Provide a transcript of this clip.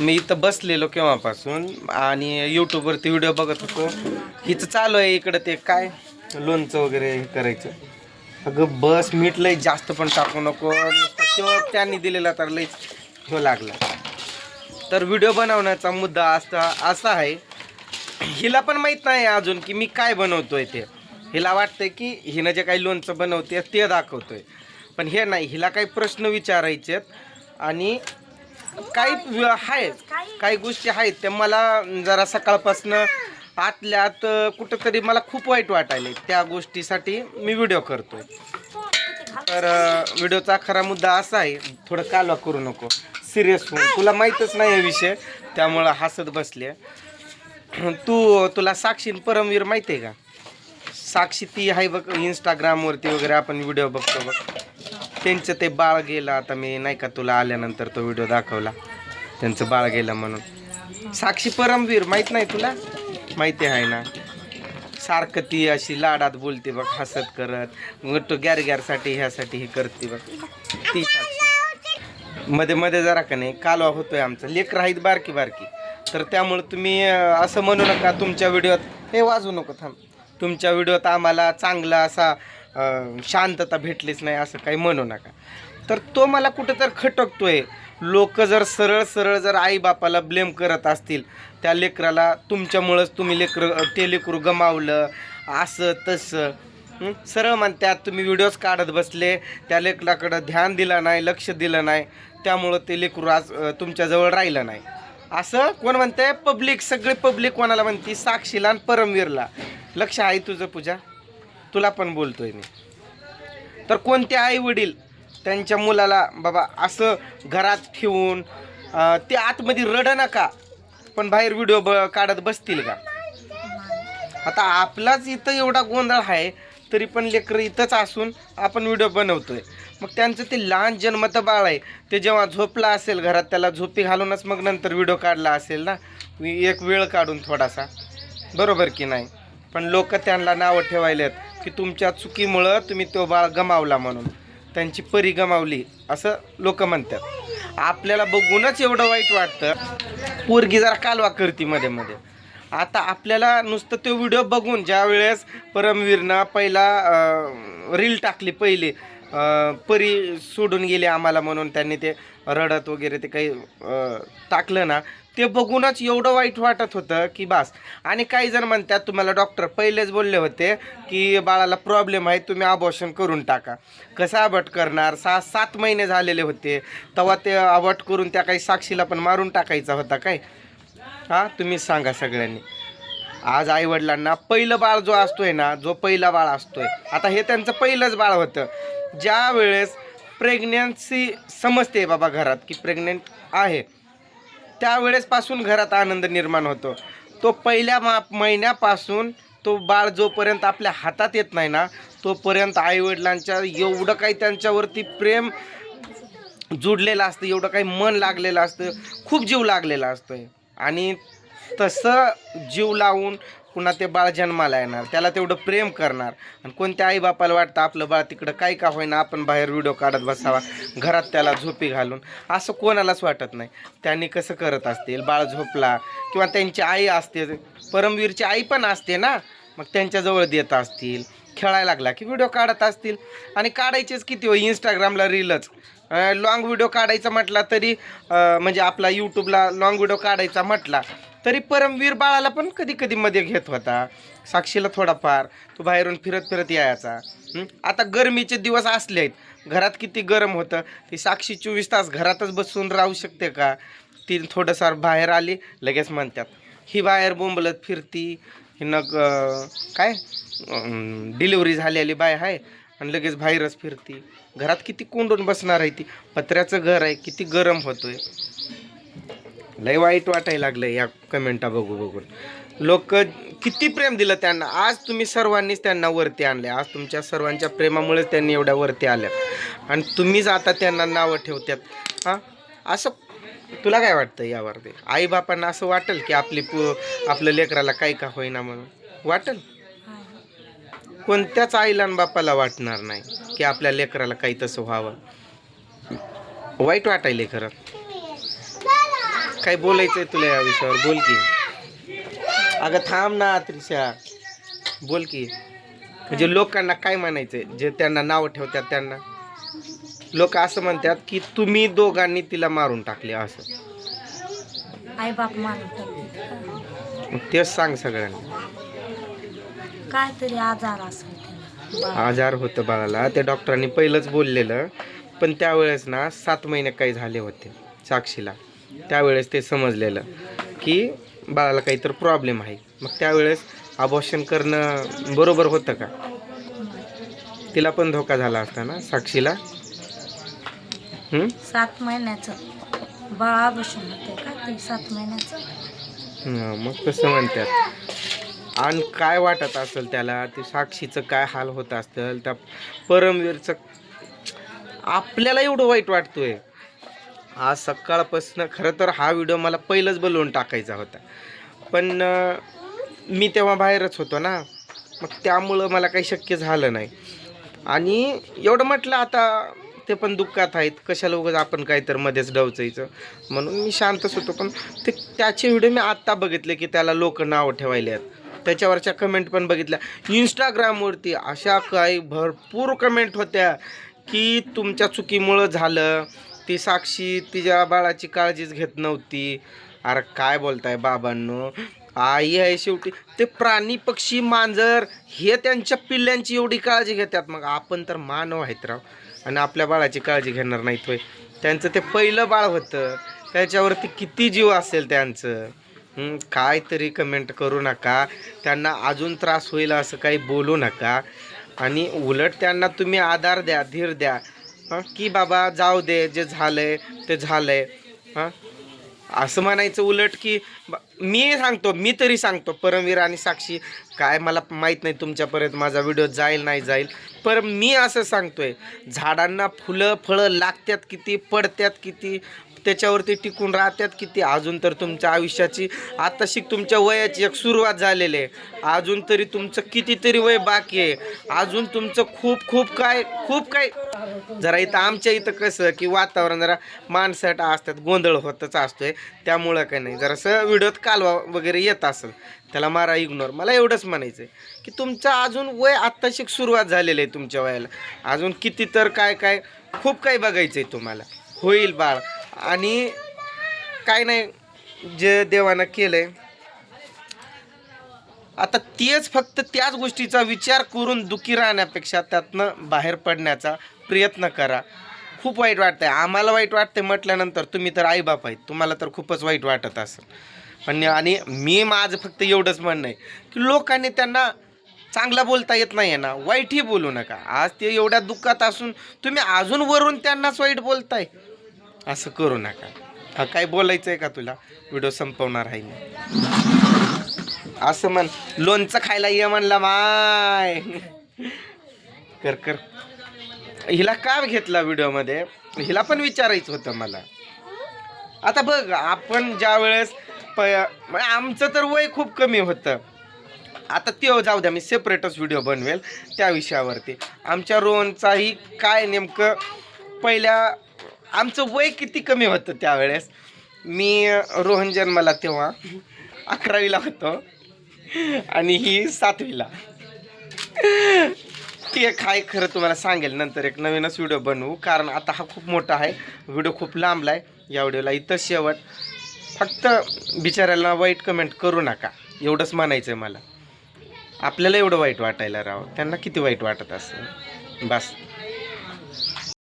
मी इथं बसलेलो केव्हापासून आणि यूट्यूबवरती व्हिडिओ बघत होतो. हिचं चालू आहे इकडं ते काय? लोणचं वगैरे हे करायचं. अगं बस मीठ लई जास्त पण टाकू नको. त्यांनी दिलेला तर लईच हो लागला. तर व्हिडिओ बनवण्याचा मुद्दा असा असा आहे. हिला पण माहीत नाही अजून की मी काय बनवतोय ते. हिला वाटतंय की हिनं जे काही लोणचं बनवते ते दाखवतोय. पण हे नाही हिला काही प्रश्न विचारायचे आणि काही आहेत काही गोष्टी आहेत त्या मला जरा सकाळपासनं आतल्या आत कुठंतरी मला खूप वाईट वाटायले त्या गोष्टीसाठी मी व्हिडिओ करतो तर व्हिडिओचा खरा मुद्दा असा आहे थोडं कालवा करू नको. सिरियस होऊन. तुला माहीतच नाही हे विषय त्यामुळं हसत बसले. तू तुला साक्षी परमवीर माहिती आहे का? साक्षी ती आहे बघ इंस्टाग्रामवरती वगैरे आपण व्हिडिओ बघतो बघ. त्यांचं ते बाळ गेलं आता मी नाही का तुला आल्यानंतर तो व्हिडिओ दाखवला. त्यांचं बाळ गेलं म्हणून. साक्षी परमवीर माहीत नाही तुला? माहिती आहे ना. सारखं ती अशी लाडात बोलते बघ हसत करत. मग तो गॅर गॅरसाठी ह्यासाठी हे करते बघ. ती साक्षी. मध्ये मध्ये जरा का नाही कालवा होतोय आमचं. लेकर आहेत बारकी बारकी. तर त्यामुळे तुम्ही असं म्हणू नका तुमच्या व्हिडिओत हे वाजू नको थांब. तुमच्या व्हिडिओत आम्हाला चांगला असा शांतता भेटलीच नाही असं काही म्हणू नका. तर तो मला कुठं तर खटकतोय. लोक जर सरळ सरळ जर आईबापाला ब्लेम करत असतील त्या लेकराला तुमच्यामुळंच तुम्ही लेकर ते लेकरू गमावलं असं तसं. सरळ म्हणतात तुम्ही व्हिडिओज काढत बसले त्या लेकराकडं ध्यान दिलं नाही लक्ष दिलं नाही त्यामुळं ते लेकरू आज तुमच्याजवळ राहिलं नाही. असं कोण म्हणते पब्लिक सगळे पब्लिक कोणाला म्हणते? साक्षीला आणि परमवीरला. लक्ष आहे तुझं पूजा. तुला पण बोलतोय मी. तर कोणते आई वडील त्यांच्या मुलाला बाबा असं घरात ठेवून ते आतमध्ये रड नका पण बाहेर व्हिडिओ ब काढत बसतील का? आता आपलाच इथं एवढा गोंधळ आहे तरी पण लेकरं इथंच असून आपण व्हिडिओ बनवतोय. मग त्यांचं ते लहान जन्मत बाळ आहे ते जेव्हा झोपला असेल घरात त्याला झोपी घालूनच मग नंतर व्हिडिओ काढला असेल ना? एक वेळ काढून थोडासा. बरोबर की नाही? पण लोक त्यांना नावं ठेवायलेत. की तुमच्या चुकीमुळं तुम्ही तो बाळ गमावला म्हणून. त्यांची परी गमावली असं लोक म्हणतात. आपल्याला बघूनच एवढं वाईट वाटतं. पोरगी जरा कालवा करती मध्ये मध्ये. आता आपल्याला नुसतं तो व्हिडिओ बघून ज्या वेळेस परमवीरनं पहिला रील टाकली पहिली परी सोडून गेली आम्हाला म्हणून त्यांनी ते रडत वगैरे ते काही टाकलं ना ते बघूनच एवढं वाईट वाटत होतं की बास. आणि काही जण म्हणतात तुम्हाला डॉक्टर पहिलेच बोलले होते की बाळाला प्रॉब्लेम आहे तुम्ही अबॉर्शन करून टाका. कसं अबॉट करणार? सहा सात महिने झालेले होते. तेव्हा ते अबॉट करून त्या काही साक्षीला पण मारून टाकायचा होता काय? हां तुम्ही सांगा सगळ्यांनी. आज आईवडिलांना पहिलं बाळ जो असतोय ना जो पहिला बाळ असतोय. आता हे त्यांचं पहिलंच बाळ होतं. ज्या वेळेस प्रेग्नन्सी समजते बाबा घरात की प्रेग्नेंट आहे. त्यावेळेसपासून घरात आनंद निर्माण होतो. तो पहिल्या मा महिन्यापासून तो बाळ जोपर्यंत आपल्या हातात येत नाही ना तोपर्यंत आईवडिलांच्या एवढं काही त्यांच्यावरती प्रेम जुडलेलं असतं एवढं काही मन लागलेलं असतं खूप जीव लागलेला असतो आणि तसं जीव लावून पुन्हा ते बाळ जन्माला येणार त्याला तेवढं प्रेम करणार. आणि कोणत्या आईबापाला वाटतं आपलं बाळ तिकडं काय का होईना आपण बाहेर व्हिडिओ काढत बसावा घरात त्याला झोपी घालून. असं कोणालाच वाटत नाही. त्यांनी कसं करत असतील बाळ झोपला किंवा त्यांची आई असते परमवीरची आई पण असते ना मग त्यांच्याजवळ देत असतील खेळायला लागला की व्हिडिओ काढत असतील. आणि काढायचेच किती हो इंस्टाग्रामला रीलच. लॉंग व्हिडिओ म्हणजे काढायचा म्हटला तरी म्हणजे आपला यूट्यूबला लॉंग व्हिडिओ काढायचा म्हटला तरी परमवीर बाळाला पण कधी कधी मध्ये घेत होता. साक्षीला थोडाफार तो बाहेरून फिरत फिरत यायचा. आता गरमीचे दिवस असले आहेत. घरात किती गरम होतं. ती साक्षी चोवीस तास घरातच बसून राहू शकते का? ती थोडंसं बाहेर आली लगेच म्हणतात ही बाहेर बोंबलत फिरती. हिनं ग- काय? डिलिव्हरी झालेली बाय आहे आणि लगेच बाहेरच फिरती. घरात किती कोंडून बसणार आहे ती? पत्र्याचं घर आहे किती गरम होतोय. लय वाईट वाटायला लागलं या कमेंटा बघू बघून लोक किती प्रेम दिलं त्यांना. आज तुम्ही सर्वांनीच त्यांना वरती आणले आज तुमच्या सर्वांच्या प्रेमामुळेच त्यांनी एवढ्या वरती आल्या आणि तुम्हीच आता त्यांना नावं ठेवतात हां? असं तुला काय वाटतं यावरती आईबापांना असं वाटेल की आपली पु आपल्या लेकराला काय का होईना म्हणून? वाटेल? कोणत्याच आईला आणि बापाला वाटणार नाही की आपल्या लेकराला काही तसं व्हावं. वाईट वाटायले खरं. काय बोलायचंय तुला या विषयावर? बोल की. अगं थांब ना त्रिशा. बोल की. म्हणजे लोकांना काय म्हणायचंय? जे त्यांना नाव ठेवतात त्यांना. लोक असं म्हणतात की तुम्ही दोघांनी तिला मारून टाकले असं. आई बाप मारून तेच सांग सगळ्यांना. काय तरी आजार असेल आजार होतं बाळाला. त्या डॉक्टरांनी पहिलंच बोललेलं पण त्यावेळेस ना सात महिने काही झाले होते साक्षीला. त्यावेळेस ते समजलेलं की बाळाला काहीतरी प्रॉब्लेम आहे. मग त्यावेळेस अबॉर्शन करणं बरोबर होतं का? तिला पण धोका झाला असता ना साक्षीला? सात महिन्याचं. बाळा होते का ते सात महिन्याचं? मग तसं म्हणतात. आणि काय वाटत असेल त्याला? ते साक्षीचं काय हाल होत असतं त्या परमवीरचं आपल्याला एवढं वाईट वाटतोय. आज सकाळपासून खरं तर हा व्हिडिओ मला पहिलंच बोलवून टाकायचा होता. पण मी तेव्हा बाहेरच होतो ना मग त्यामुळं मला काही शक्य झालं नाही. आणि एवढं म्हटलं आता ते पण दुःखात आहेत कशाला उगाच आपण काही तर मध्येच डवचायचं. म्हणून मी शांतच होतो पण ते त्याचे व्हिडिओ मी आत्ता बघितले की त्याला लोक नाव ठेवायले आहेत. त्याच्यावरच्या कमेंट पण बघितल्या. इंस्टाग्रामवरती अशा काही भरपूर कमेंट होत्या की तुमच्या चुकीमुळं झालं ती साक्षी तिच्या बाळाची काळजीच घेत नव्हती. अरे काय बोलताय बाबांनो? आई आहे शेवटी. ते प्राणी पक्षी मांजर हे त्यांच्या पिल्ल्यांची एवढी काळजी घेतात. मग आपण तर मानव आहेत राव. आणि आपल्या बाळाची काळजी घेणार नाहीत होय. त्यांचं ते पहिलं बाळ होतं. त्याच्यावरती किती जीव असेल त्यांचं? काय तरी कमेंट करू नका. त्यांना अजून त्रास होईल असं काही बोलू नका. आणि उलट त्यांना तुम्ही आधार द्या धीर द्या. हां? की बाबा जाऊ दे जे झालंय ते झालंय. हां? असं म्हणायचं उलट की मी सांगतो मी तरी सांगतो परमवीर आणि साक्षी काय मला माहीत नाही तुमच्यापर्यंत माझा व्हिडिओ जाईल नाही जाईल. पर मी असं सांगतोय झाडांना फुलं फळं लागतात किती पडतात किती त्याच्यावरती टिकून राहतात किती अजून तर तुमच्या आयुष्याची आताशी तुमच्या वयाची एक सुरुवात झालेली आहे. अजून तरी तुमचं कितीतरी वय बाकी आहे. अजून तुमचं खूप खूप काय खूप काय. जरा इथं आमच्या इथं कसं की वातावरण जरा माणसाट असतात गोंधळ होतच असतोय. त्यामुळं काय नाही जरासं व्हिडिओत कालवा वगैरे येत असेल त्याला मारा इग्नोर मला एवढंच म्हणायचं आहे की तुमचं अजून वय आत्ताशी सुरुवात झालेली आहे तुमच्या वयाला. अजून किती तर काय काय खूप काही बघायचं आहे तुम्हाला. होईल बाळ. आणि काय नाही जे देवानं केलंय आता तेच फक्त त्याच गोष्टीचा विचार करून दुखी राहण्यापेक्षा त्यातनं बाहेर पडण्याचा प्रयत्न करा. खूप वाईट वाटतंय. आम्हाला वाईट वाटतंय म्हटल्यानंतर तुम्ही तर आईबाप आहेत. तुम्हाला तर खूपच वाईट वाटत असेल. पण आणि मी माझं फक्त एवढंच म्हणणं आहे की लोकांनी त्यांना चांगला बोलता येत नाही आहे ना वाईटही बोलू नका. आज ते एवढ्या दुःखात असून तुम्ही अजून वरून त्यांनाच वाईट बोलताय. असं करू नका. हा काय बोलायचं आहे का तुला? व्हिडिओ संपवणार आहे मी. असं म्हण लोणचं खायला ये म्हणला माय. कर कर. हिला का घेतला व्हिडिओमध्ये? हिला पण विचारायचं होतं मला. आता बघ आपण ज्या वेळेस प म्हणजे आमचं तर वय खूप कमी होतं. आता ते जाऊ द्या मी सेपरेटच व्हिडिओ बनवेल त्या विषयावरती. आमच्या रोहनचाही काय नेमकं पहिल्या आमचं वय किती कमी होतं त्यावेळेस? मी रोहन जन्माला तेव्हा अकरावीला होतो. आणि ही सातवीला. ते काय खरं तुम्हाला सांगेल नंतर एक नवीनच व्हिडिओ बनवू. कारण आता हा खूप मोठा आहे व्हिडिओ खूप लांबला आहे या व्हिडिओला इथं शेवट. फक्त बिचाऱ्याला वाईट कमेंट करू नका. एवढंच म्हणायचं आहे मला. आपल्याला एवढं वाईट वाटायला राहावं त्यांना किती वाईट वाटत असेल? बस.